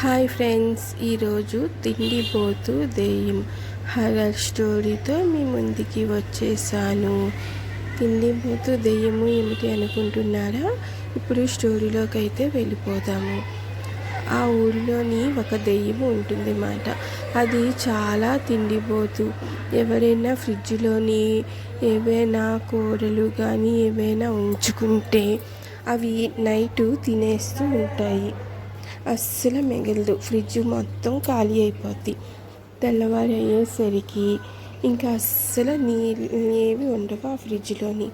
Hi friends ఈరోజు తిండిపోతు దెయ్యం horror స్టోరీతో మీ ముందుకి వచ్చేసాను. తిండిపోతు దెయ్యము ఏమిటి అనుకుంటున్నారా? ఇప్పుడు స్టోరీలోకి అయితే వెళ్ళిపోదాము. ఆ ఊరిలోని ఒక దెయ్యం ఉంటుంది అన్నమాట అది చాలా తిండిపోతు ఎవరైనా ఫ్రిడ్జ్లోని ఏవైనా కూరలు కానీ ఏవైనా ఉంచుకుంటే అవి నైటు తినేస్తూ ఉంటాయి. అస్సలు మిగలదు. ఫ్రిడ్జ్ మొత్తం ఖాళీ అయిపోద్ది. తెల్లవారు అయ్యేసరికి ఇంకా అస్సలు నీళ్ళు ఏవి ఉండవు ఆ ఫ్రిడ్జ్లోని.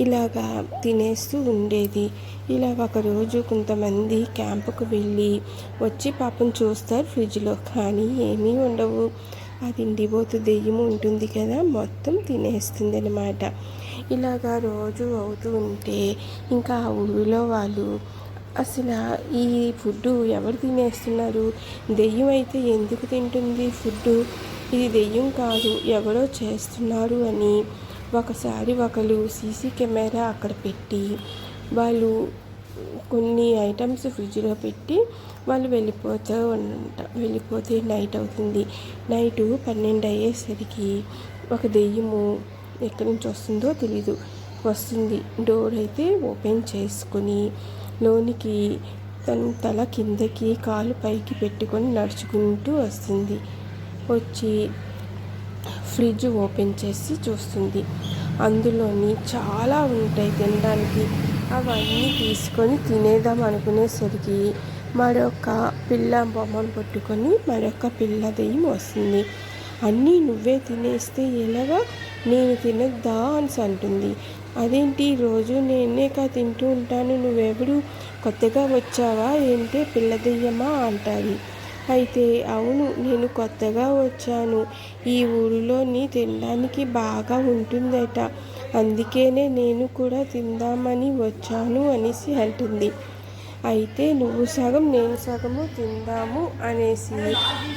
ఇలాగా తినేస్తూ ఉండేది. ఇలా ఒకరోజు కొంతమంది క్యాంపుకు వెళ్ళి వచ్చి పాపం చూస్తారు ఫ్రిడ్జ్లో కానీ ఏమీ ఉండవు. అది తిండిపోతు దెయ్యం ఉంటుంది కదా మొత్తం తినేస్తుంది అనమాట ఇలాగా రోజు అవుతూ ఉంటే ఇంకా ఆ ఊరిలో వాళ్ళు అసలు ఈ ఫుడ్ ఎవరు తినేస్తున్నారు? దెయ్యం అయితే ఎందుకు తింటుంది ఫుడ్ ఇది దెయ్యం కాదు ఎవరో చేస్తున్నారు అని ఒకసారి ఒకరు సీసీ కెమెరా అక్కడ పెట్టి వాళ్ళు కొన్ని ఐటమ్స్ ఫ్రిడ్జ్లో పెట్టి వాళ్ళు వెళ్ళిపోతూ ఉంట వెళ్ళిపోతే నైట్ అవుతుంది. నైటు పన్నెండు అయ్యేసరికి ఒక దెయ్యము ఎక్కడి నుంచి వస్తుందో తెలీదు. వస్తుంది. డోర్ అయితే ఓపెన్ చేసుకొని లోనికి తన తల కిందకి కాలు పైకి పెట్టుకొని నడుచుకుంటూ వస్తుంది. వచ్చి ఫ్రిడ్జ్ ఓపెన్ చేసి చూస్తుంది. అందులోని చాలా ఉంటాయి తినడానికి. అవన్నీ తీసుకొని తినేద్దాం అనుకునేసరికి మరొక పిల్ల బొమ్మను పట్టుకొని మరొక పిల్ల దెయ్యం వస్తుంది. అన్నీ నువ్వే తినేస్తే ఎలాగా? నేను తినద్దా అని అంటుంది. అదేంటి? రోజు నేనేక తింటూ ఉంటాను. నువ్వెవడు? కొత్తగా వచ్చావా? ఏంటే? పిల్లదెయ్యమా? అంటారు అయితే అవును నేను కొత్తగా వచ్చాను. ఈ ఊరిలోని తినడానికి బాగా ఉంటుందట. అందుకేనే నేను కూడా తిందామని వచ్చాను అనేసి అంటుంది. అయితే నువ్వు సగం నేను సగము తిందాము అనేసి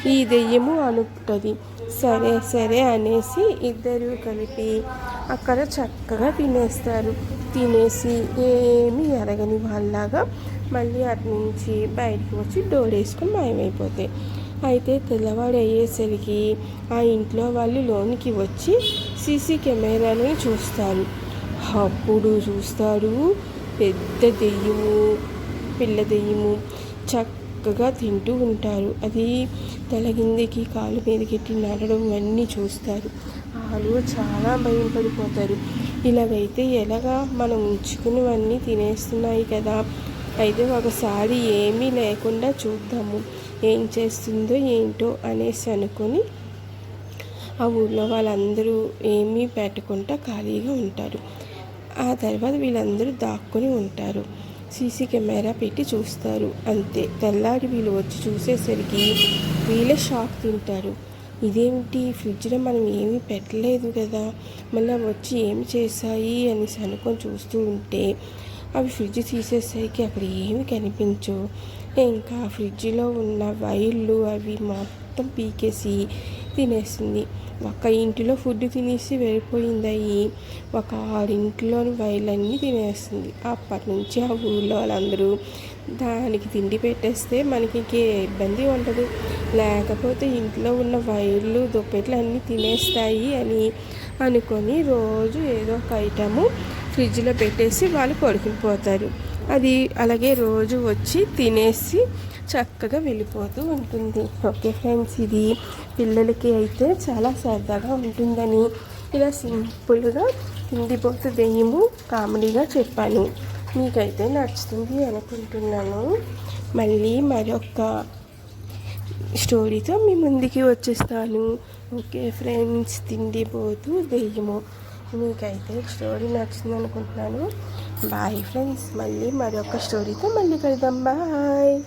ఈ దెయ్యము అనుకుంటుంది. సరే సరే అనేసి ఇద్దరు కలిపి అక్కడ చక్కగా తినేస్తారు. తినేసి ఏమి ఎరగని వాళ్ళలాగా మళ్ళీ అటు నుంచి బయటకు వచ్చి డోర్ వేసుకొని మాయమైపోతాయి. అయితే తెల్లవాడు అయ్యేసరికి ఆ ఇంట్లో వాళ్ళు లోనికి వచ్చి సీసీ కెమెరాలను చూస్తారు. అప్పుడు చూస్తారు పెద్ద దెయ్యము పిల్లదెయ్యము చక్కగా తింటూ ఉంటారు. అది తల కిందకి కాలు మీదకెట్టి నడడం అన్నీ చూస్తారు. వాళ్ళు చాలా భయం పడిపోతారు ఇలాగైతే ఎలాగా మనం ఉంచుకున్నవన్నీ తినేస్తున్నాయి కదా. అయితే ఒకసారి ఏమీ లేకుండా చూద్దాము. ఏం చేస్తుందో ఏంటో అనేసి అనుకొని ఆ ఊళ్ళో వాళ్ళందరూ ఏమీ పెట్టకుండా ఖాళీగా ఉంటారు. ఆ తర్వాత వీళ్ళందరూ దాక్కుని ఉంటారు. సీసీ కెమెరా పెట్టి చూస్తారు. అంతే. తెల్లారి వీళ్ళు వచ్చి చూసేసరికి వీళ్ళే షాక్ తింటారు. ఇదేమిటి? ఫ్రిడ్జ్లో మనం ఏమీ పెట్టలేదు కదా? మళ్ళీ వచ్చి ఏమి చేశాయి? అనేసి అనుకొని చూస్తూ ఉంటే అవి ఫ్రిడ్జ్ తీసేసరికి అక్కడ ఏమి కనిపించవు. ఇంకా ఫ్రిడ్జ్లో ఉన్న వైర్లు అవి మొత్తం పీకేసి తినేస్తుంది ఒక ఇంటిలో ఫుడ్ తినేసి వెళ్ళిపోయింది అయ్యి ఒక ఆరింట్లోని వైర్లన్నీ తినేస్తుంది అప్పటి నుంచి ఆ ఊళ్ళో వాళ్ళందరూ దానికి తిండి పెట్టేస్తే మనకి ఇంకే ఇబ్బంది ఉండదు. లేకపోతే ఇంట్లో ఉన్న వైర్లు దుప్పెట్లు అన్నీ తినేస్తాయి అని అనుకొని రోజు ఏదో ఒక ఐటము ఫ్రిడ్జ్లో పెట్టేసి వాళ్ళు పడుకుని అది అలాగే రోజు వచ్చి తినేసి చక్కగా వెళ్ళిపోతూ ఉంటుంది. ఓకే ఫ్రెండ్స్ ఇది పిల్లలకి అయితే చాలా సరదాగా ఉంటుందని ఇలా సింపుల్గా తిండిపోతు దెయ్యము కామెడీగా చెప్పాను. మీకైతే నచ్చుతుంది అనుకుంటున్నాను. మళ్ళీ మరొక స్టోరీతో మీ ముందుకి వచ్చేస్తాను. ఓకే ఫ్రెండ్స్ తిండిపోతూ దెయ్యము. మీకైతే స్టోరీ నచ్చింది అనుకుంటున్నాను. బాయ్ ఫ్రెండ్స్ మళ్ళీ మరొక స్టోరీతో మళ్ళీ కలుద్దాం. బాయ్